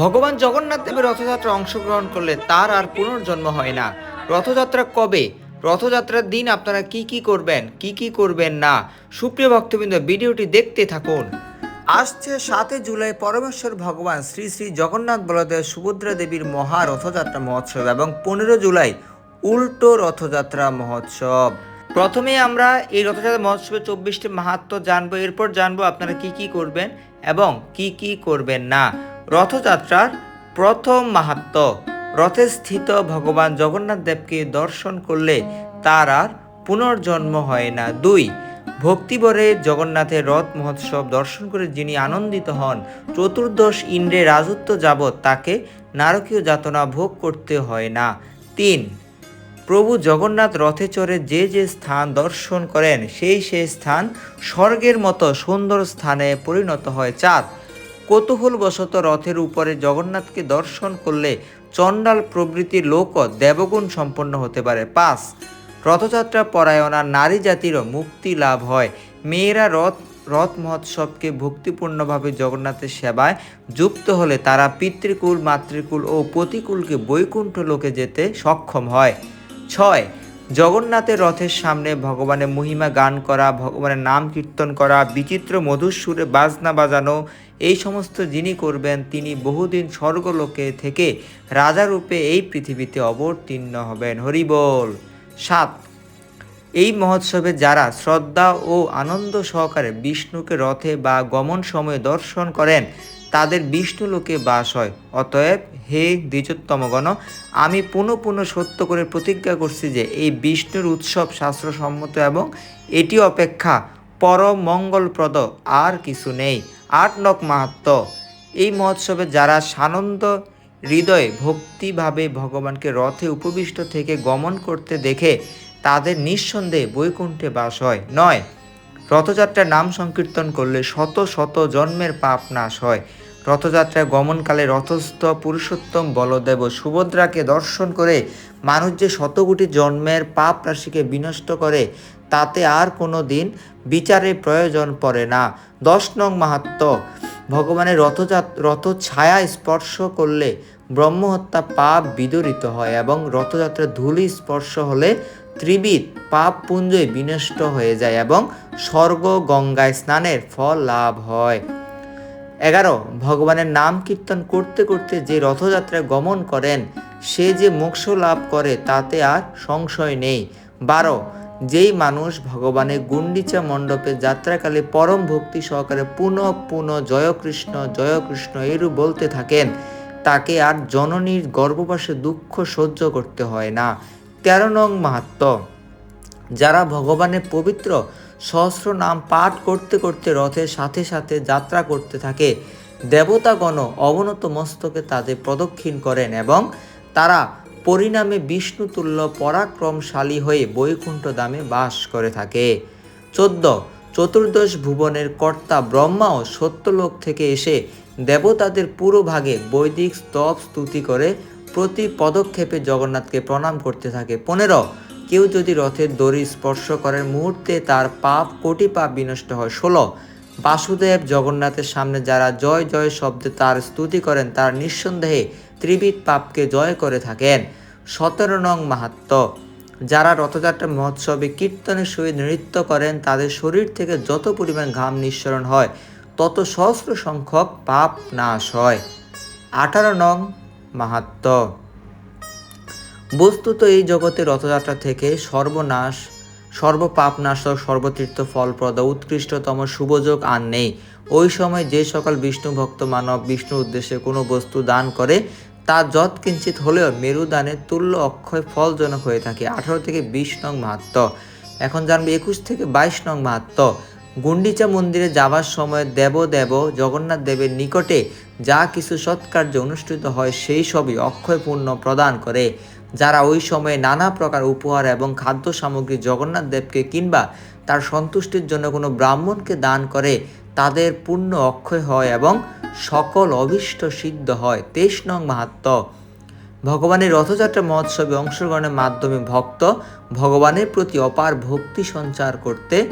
ভগবান জগন্নাথ দেবের রথযাত্রা অংশগ্রহণ করলে তার আর পুনর্জন্ম হয় না। রথযাত্রা কবে? রথযাত্রার দিন আপনারা কি কি করবেন, কি কি করবেন না? সুপ্রিয় ভক্তবৃন্দ, ভিডিওটি দেখতে থাকুন। আসছে সাতই জুলাই পরমেশ্বর ভগবান শ্রী শ্রী জগন্নাথ বলদেব সুভদ্রা দেবীর মহা রথযাত্রা মহোৎসব এবং পনেরো জুলাই উল্টো রথযাত্রা মহোৎসব। প্রথমে আমরা এই রথযাত্রা মহোৎসবের চব্বিশটি মাহাত্ম জানব। এরপর জানব আপনারা কি কি করবেন এবং কি কি করবেন না। রথযাত্রার প্রথম মাহাত্ম। রথে স্থিত ভগবান জগন্নাথ দেবকে দর্শন করলে তার আর পুনর্জন্ম হয় না। দুই ভক্তিবরে জগন্নাথের রথ মহোৎসব দর্শন করে যিনি আনন্দিত হন, চতুর্দশ ইন্দ্রে রাজত্ব যাবৎ তাকে নারকীয় যাতনা ভোগ করতে হয় না। তিন, প্রভু জগন্নাথ রথে চড়ে যে যে স্থান দর্শন করেন, সেই সেই স্থান স্বর্গের মতো সুন্দর স্থানে পরিণত হয়। চাঁদ কৌতূহলবশত রথের উপরে জগন্নাথকে দর্শন করলে চণ্ডাল প্রভৃতি লোক দেবগুণ সম্পন্ন হতে পারে। পাঁচ, রথযাত্রা পরায়ণা নারী জাতিরও মুক্তি লাভ হয়। মেয়েরা রথ রথ মহোৎসবকে ভক্তিপূর্ণভাবে জগন্নাথের সেবায় যুক্ত হলে তারা পিতৃকুল, মাতৃকুল ও পতিকুলকে বৈকুণ্ঠ লোকে যেতে সক্ষম হয়। ছয়, জগন্নাথের রথের সামনে ভগবানের মহিমা গান করা, ভগবানের নাম কীর্তন করা, বিচিত্র মধুর সুরে বাজনা বাজানো এই সমস্ত যিনি করবেন, তিনি বহুদিন স্বর্গলোকে থেকে রাজারূপে এই পৃথিবীতে অবতীর্ণ হবেন। হরিবল সাত, এই মহোৎসবে যারা শ্রদ্ধা ও আনন্দ সহকারে বিষ্ণুকে রথে বা গমন সময়ে দর্শন করেন, তাদের বিষ্ণু লোকে বাস হয়। অতএব, হে দ্বিজোত্তমগণ, আমি পুনঃ পুনঃ সত্য করে প্রতিজ্ঞা করছি যে, এই বিষ্ণুর উৎসব শাস্ত্রসম্মত এবং এটি অপেক্ষা পরম মঙ্গলপ্রদ আর কিছু নেই। আট নক মাহাত্ম। এই মহোৎসবে যারা সানন্দ হৃদয়ে ভক্তিভাবে ভগবানকে রথে উপবিষ্ট থেকে গমন করতে দেখে, তাদের নিঃসন্দেহে বৈকুণ্ঠে বাস হয়। নয়, রথযাত্রার নাম সংকীর্তন করলে শত শত জন্মের পাপ নাশ হয়। রথযাত্রায় গমনকালে রথস্থ পুরুষোত্তম বলদেব সুভদ্রাকে দর্শন করে মানুষ যে শতকোটি জন্মের পাপ রাশিকে বিনষ্ট করে, তাতে আর কোনো দিন বিচারের প্রয়োজন পড়ে না। দশ নং মাহাত্ম, ভগবানের রথযাত রথ ছায়া স্পর্শ করলে ব্রহ্মহত্যা পাপ বিদরিত হয় এবং রথযাত্রা ধূলি স্পর্শ হলে ত্রিবিধ পাপ পুঞ্জয় বিনষ্ট হয়ে যায় এবং স্বর্গ গঙ্গায় স্নানের ফল লাভ হয়। এগারো, ভগবানের নাম কীর্তন করতে করতে যে রথযাত্রায় গমন করেন, সে যে মোক্ষ লাভ করে তাতে আর সংশয় নেই। বারো, যেই মানুষ ভগবানের গুন্ডিচা মণ্ডপে যাত্রাকালে পরম ভক্তি সহকারে পুনঃ পুনঃ জয় কৃষ্ণ জয় কৃষ্ণ এরূপ বলতে থাকেন, তাকে আর জননীর গর্ভবাসে দুঃখ সহ্য করতে হয় না। তেরো নং মাহাত্ম যারা ভগবানের পবিত্র সহস্র নাম পাঠ করতে করতে রথের সাথে সাথে যাত্রা করতে থাকে। দেবতাগণ অবনত মস্তকে তাদের প্রদক্ষিণ করেন এবং তারা পরিণামে বিষ্ণুতুল্য পরাক্রমশালী হয়ে বৈকুণ্ঠ দামে বাস করে থাকে। চোদ্দ চতুর্দশ ভুবনের কর্তা ব্রহ্মাও সত্যলোক থেকে এসে দেবতাদের পুরো ভাগে বৈদিক স্তব স্তুতি করে প্রতি পদক্ষেপে জগন্নাথকে প্রণাম করতে থাকে। পনেরো কেউ যদি রথের দড়ি স্পর্শ করার মুহূর্তে তার পাপ কোটি পাপ বিনষ্ট হয়। ষোলো। বাসুদেব জগন্নাথের সামনে যারা জয় জয় শব্দে তার স্তুতি করেন, তার নিঃসন্দেহে ত্রিবিধ পাপকে জয় করে থাকেন। সতেরো নং মাহাত্ম। যারা রথযাত্রা মহোৎসবে কীর্তনের সহিত নৃত্য করেন, তাদের শরীর থেকে যত পরিমাণ ঘাম নিঃসরণ হয়, তত সহস্র সংখ্যক পাপ নাশ হয়। আঠারো নং মাহাত্ম। বস্তুত এই জগতে রথযাত্রা থেকে সর্বনাশ সর্বপাপনাশক সর্বতীর্থ ফলপ্রদ, উৎকৃষ্টতম শুভযোগ আর নেই। ওই সময় যে সকল বিষ্ণু ভক্ত মানব বিষ্ণুর উদ্দেশ্যে কোনো বস্তু দান করে, তা যৎ কিঞ্চিত হলেও মেরুদানের তুল্য অক্ষয় ফলজনক হয়ে থাকে। আঠারো থেকে বিশ নং মাহাত্ম। এখন জানবে একুশ থেকে বাইশ নং মাহাত্ম। গুন্ডিচা মন্দিরে যাওয়ার সময় দেব দেব জগন্নাথ দেবের নিকটে যা কিছু সৎকার্য অনুষ্ঠিত হয়, সেই সবই অক্ষয় পুণ্য প্রদান করে। যারা ওই সময়ে নানা প্রকার উপহার এবং খাদ্য সামগ্রী জগন্নাথ দেবকে কিংবা তার সন্তুষ্টির জন্য কোনো ব্রাহ্মণকে দান করে, তাদের পূর্ণ অক্ষয় হয় এবং সকল অভীষ্ট সিদ্ধ হয়। তেইশ নং মাহাত্ম। ভগবানের রথযাত্রা মহোৎসবে অংশগ্রহণের মাধ্যমে ভক্ত ভগবানের প্রতি অপার ভক্তি সঞ্চার করতে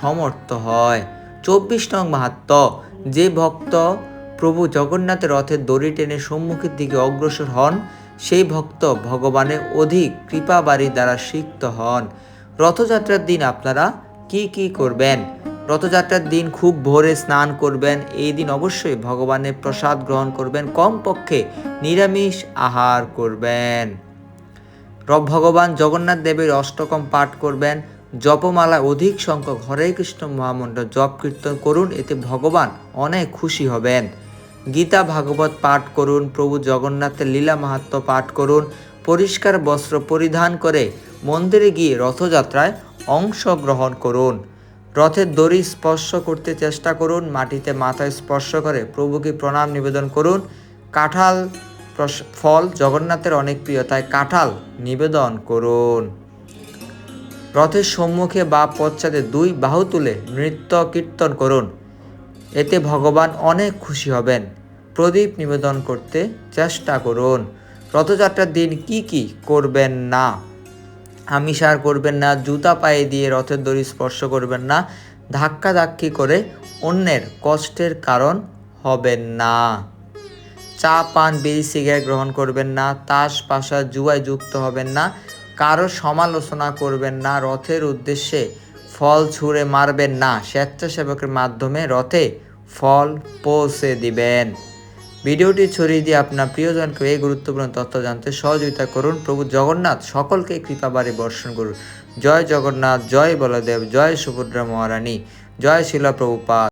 সমর্থ হয়। চব্বিশ নং মাহাত্ম। যে ভক্ত প্রভু জগন্নাথের রথের দড়ি টেনে সম্মুখের দিকে অগ্রসর হন সেই ভক্ত ভগবানের অধিক কৃপাবাড়ি দ্বারা সিক্ত হন। রথযাত্রার দিন আপনারা কি কি করবেন? রথযাত্রার দিন খুব ভোরে স্নান করবেন। এই দিন অবশ্যই ভগবানের প্রসাদ গ্রহণ করবেন। কমপক্ষে নিরামিষ আহার করবেন। রব ভগবান জগন্নাথ দেবের অষ্টকম পাঠ করবেন। জপমালা অধিক সংখ্যক হরে কৃষ্ণ মহামন্ত্র জপ কীর্তন করুন। এতে ভগবান অনেক খুশি হবেন। গীতা ভাগবত পাঠ করুন, প্রভু জগন্নাথের লীলা মাহাত্ম পাঠ করুন, পরিষ্কার বস্ত্র পরিধান করে মন্দিরে গিয়ে রথযাত্রায় অংশগ্রহণ করুন। রথের দড়ি স্পর্শ করতে চেষ্টা করুন, মাটিতে মাথা স্পর্শ করে প্রভুকে প্রণাম নিবেদন করুন। কাঁঠাল ফল জগন্নাথের অনেক প্রিয়, তাই কাঁঠাল নিবেদন করুন। রথের সম্মুখে বা পশ্চাতে দুই বাহু তুলে নৃত্য কীর্তন করুন। এতে ভগবান অনেক খুশি হবেন। প্রদীপ নিবেদন করতে চেষ্টা করুন। রথযাত্রার দিন কি কি করবেন না? আমিষ আর করবেন না, জুতা পায়ে দিয়ে রথের দড়ি স্পর্শ করবেন না, ধাক্কা ধাক্কি করে অন্যের কষ্টের কারণ হবেন না। চা, পান, বিড়ি, সিগারেট গ্রহণ করবেন না, তাস, পাশা, জুয়ায় যুক্ত হবেন না, কারও সমালোচনা করবেন না, রথের উদ্দেশ্যে ফল ছুঁড়ে মারবেন না, স্বেচ্ছাসেবকের মাধ্যমে রথে ফল পৌঁছে দিবেন। ভিডিওটি ছড়িয়ে দিয়ে আপনার প্রিয়জনকে এই গুরুত্বপূর্ণ তথ্য জানতে সহযোগিতা করুন। প্রভু জগন্নাথ, সকলকে কৃপাবারে বর্ষণ করুন। জয় জগন্নাথ, জয় বলদেব, জয় সুভদ্রা মহারানী, জয় শিলা প্রভুপাদ।